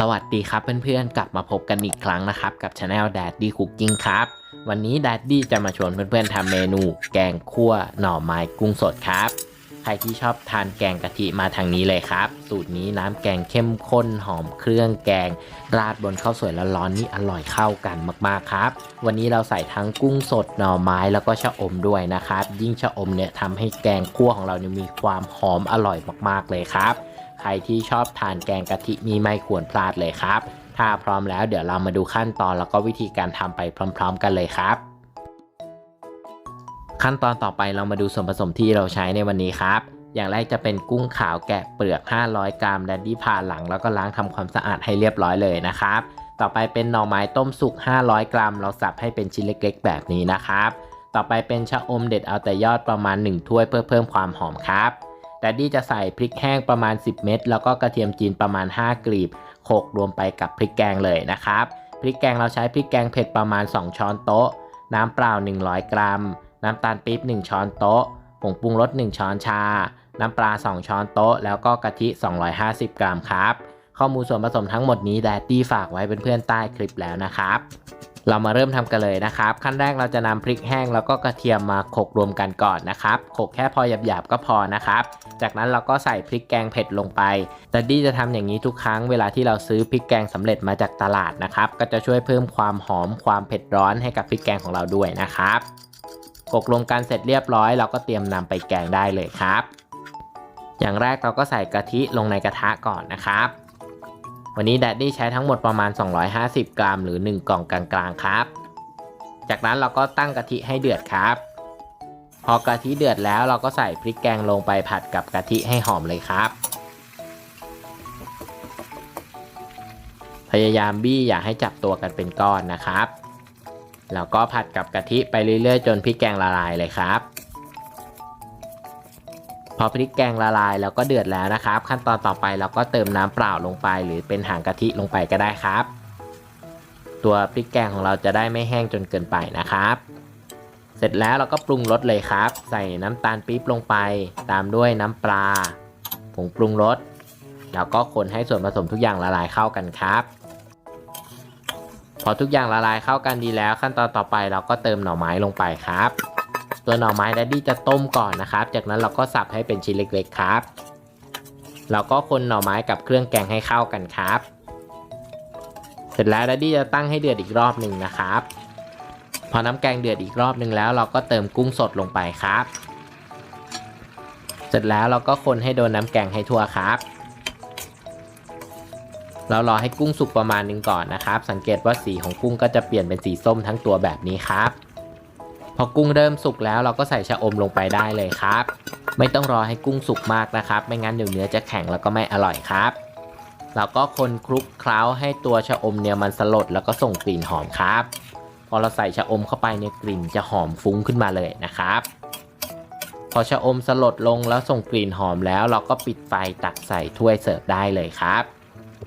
สวัสดีครับเพื่อนๆ กลับมาพบกันอีกครั้งนะครับ กับช anel Daddy Cooking ครับ วันนี้ Daddy จะมาชวนเพื่อนๆทำเมนู แกงคั่วหน่อไม้กุ้งสดครับ ใครที่ชอบทานแกงกะทิมาทางนี้เลยครับ สูตรนี้น้ำแกงเข้มข้นหอมเครื่องแกง ราดบนข้าวสวยร้อนๆนี่อร่อยเข้ากันมากๆครับ วันนี้เราใส่ทั้งกุ้งสดหน่อไม้แล้วก็ชะอมด้วยนะครับ ยิ่งชะอมเนี่ยทำให้แกงคั่วของเราเนี่ยมีความหอมอร่อยมากๆเลยครับ ใครที่ชอบทานแกงกะทินี่ไม่ควรพลาดเลยครับ ถ้าพร้อมแล้วเดี๋ยวเรามาดูขั้นตอนแล้วก็วิธีการทำไปพร้อม ๆ กันเลยครับ ขั้นตอนต่อไปเรามาดูส่วนผสมที่เราใช้ในวันนี้ครับ อย่างแรกจะเป็นกุ้งขาวแกะเปลือก 500 กรัมแดดดี้ผ่าหลังแล้วก็ล้างทำความสะอาดให้เรียบร้อยเลยนะครับต่อไปเป็นหน่อไม้ต้มสุก 500 กรัม เราสับให้เป็นชิ้นเล็กๆ แบบนี้นะครับ ต่อไปเป็นชะอมเด็ดเอาแต่ยอดประมาณ 1 ถ้วยเพื่อเพิ่มความหอมครับ แดดดี้จะใส่พริกแห้งประมาณ 10 เม็ดแล้วก็กระเทียมจีนประมาณ 5 กลีบโขลกรวมไปกับพริกแกงเลยนะครับ พริกแกงเราใช้พริกแกงเผ็ดประมาณ 2 ช้อนโต๊ะ น้ำเปล่า 100 กรัม น้ำตาลปี๊บ 1 ช้อนโต๊ะ ผงปรุงรส 1 ช้อนชา น้ำปลา 2 ช้อนโต๊ะ แล้วก็กะทิ 250 กรัมครับ ข้อมูลส่วนผสมทั้งหมดนี้แดดดี้ฝากไว้เป็นเพื่อนๆใต้คลิปแล้วนะครับ เรามาเริ่มทำกันเลยนะครับ ขั้นแรกเราจะนำพริกแห้งแล้วก็กระเทียมมาโขลกรวมกันก่อนนะครับโขลกแค่พอหยาบๆก็พอนะครับ จากนั้นเราก็ใส่พริกแกงเผ็ดลงไปดัดดี้จะทำอย่างนี้ทุกครั้งเวลาที่เราซื้อพริกแกงสำเร็จมาจากตลาดนะครับ ก็จะช่วยเพิ่มความหอมความเผ็ดร้อนให้กับพริกแกงของเราด้วยนะครับโขลกรวมกันเสร็จเรียบร้อย เราก็เตรียมนำไปแกงได้เลยครับ อย่างแรกเราก็ใส่กะทิลงในกระทะก่อนนะครับ วันนี้แดดดี้ใช้ทั้งหมดประมาณ 250 กรัม หรือ 1 กล่องกลางๆครับ จากนั้นเราก็ตั้งกะทิให้เดือดครับ พอกะทิเดือดแล้วเราก็ใส่พริกแกงลงไปผัดกับกะทิให้หอมเลยครับ พยายามบี้อย่าให้จับตัวกันเป็นก้อนนะครับ แล้วก็ผัดกับกะทิไปเรื่อยๆ จนพริกแกงละลายเลยครับ พอพริกแกงละลายแล้วก็เดือดแล้วนะครับ ขั้นตอนต่อไปเราก็เติมน้ำเปล่าลงไป หรือเป็นหางกะทิลงไปก็ได้ครับ ตัวพริกแกงของเราจะได้ไม่แห้งจนเกินไปนะครับ เสร็จแล้วเราก็ปรุงรสเลยครับ ใส่น้ำตาลปี๊บลงไป ตามด้วยน้ำปลาผงปรุงรสแล้วก็คนให้ส่วนผสมทุกอย่างละลายเข้ากันครับ พอทุกอย่างละลายเข้ากันดีแล้ว ขั้นตอนต่อไปเราก็เติมหน่อไม้ลงไปครับ ตัวหน่อไม้ดัดดี้จะต้มก่อนนะครับ จากนั้นเราก็สับให้เป็นชิ้นเล็กๆครับ เราก็คนหน่อไม้กับเครื่องแกงให้เข้ากันครับ เสร็จแล้วดัดดี้จะตั้งให้เดือดอีกรอบหนึ่งนะครับ พอน้ำแกงเดือดอีกรอบหนึ่งแล้ว เราก็เติมกุ้งสดลงไปครับ เสร็จแล้วเราก็คนให้โดนน้ำแกงให้ทั่วครับเรารอให้กุ้งสุกประมาณหนึงก่อนนะครับ สังเกตว่าสีของกุ้งก็จะเปลี่ยนเป็นสีส้มทั้งตัวแบบนี้ครับ พอกุ้งเริ่มสุกแล้วเราก็ใส่ชะอมลงไปได้เลยครับ ไม่ต้องรอให้กุ้งสุกมากนะครับ ไม่งั้นเดี๋ยวเนื้อจะแข็งแล้วก็ไม่อร่อยครับเราก็คนคลุกเคล้าให้ตัวชะอมเนี่ยมันสลดแล้วก็ส่งกลิ่นหอมครับ พอเราใส่ชะอมเข้าไปเนี่ยกลิ่นจะหอมฟุ้งขึ้นมาเลยนะครับ พอชะอมสลดลงแล้วส่งกลิ่นหอมแล้ว เราก็ปิดไฟตักใส่ถ้วยเสิร์ฟได้เลยครับ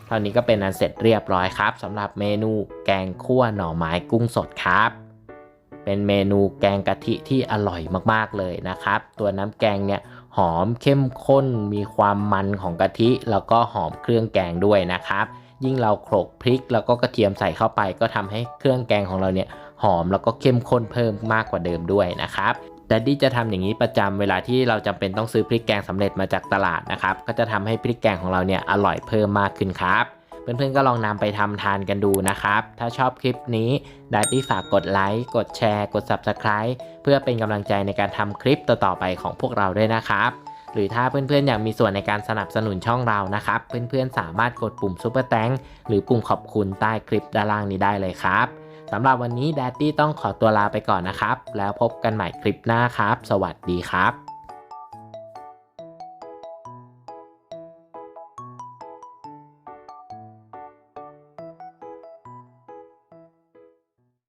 เท่านี้ก็เป็นอันเสร็จเรียบร้อยครับสำหรับเมนูแกงคั่วหน่อไม้กุ้งสดครับ เป็นเมนูแกงกะทิที่อร่อยมากๆเลยนะครับ ตัวน้ำแกงเนี่ยหอมเข้มข้นมีความมันของกะทิ แล้วก็หอมเครื่องแกงด้วยนะครับ ยิ่งเราโขลกพริกแล้วก็กระเทียมใส่เข้าไป ก็ทำให้เครื่องแกงของเราเนี่ยหอมแล้วก็เข้มข้นเพิ่มมากกว่าเดิมด้วยนะครับดัดดี้จะทำอย่างนี้ประจำเวลาที่เราจำเป็นต้องซื้อพริกแกงสำเร็จมาจากตลาดนะครับ ก็จะทำให้พริกแกงของเราเนี่ยอร่อยเพิ่มมากขึ้นครับ เพื่อนๆก็ลองนำไปทำทานกันดูนะครับ ถ้าชอบคลิปนี้ดัดดี้ฝากกดไลค์กดแชร์ กด Subscribe เพื่อเป็นกำลังใจในการทำคลิปต่อๆไปของพวกเราด้วยนะครับหรือถ้าเพื่อนๆ อยากมีส่วนในการสนับสนุนช่องเรานะครับ เพื่อนๆ สามารถกดปุ่ม Super t h a n k หรือปุ่มขอบคุณใต้คลิปด้านล่างนี้ได้เลยครับสำหรับวันนี้แดดดี้ต้องขอตัวลาไปก่อนนะครับ แล้วพบกันใหม่คลิปหน้าครับ สวัสดีครับ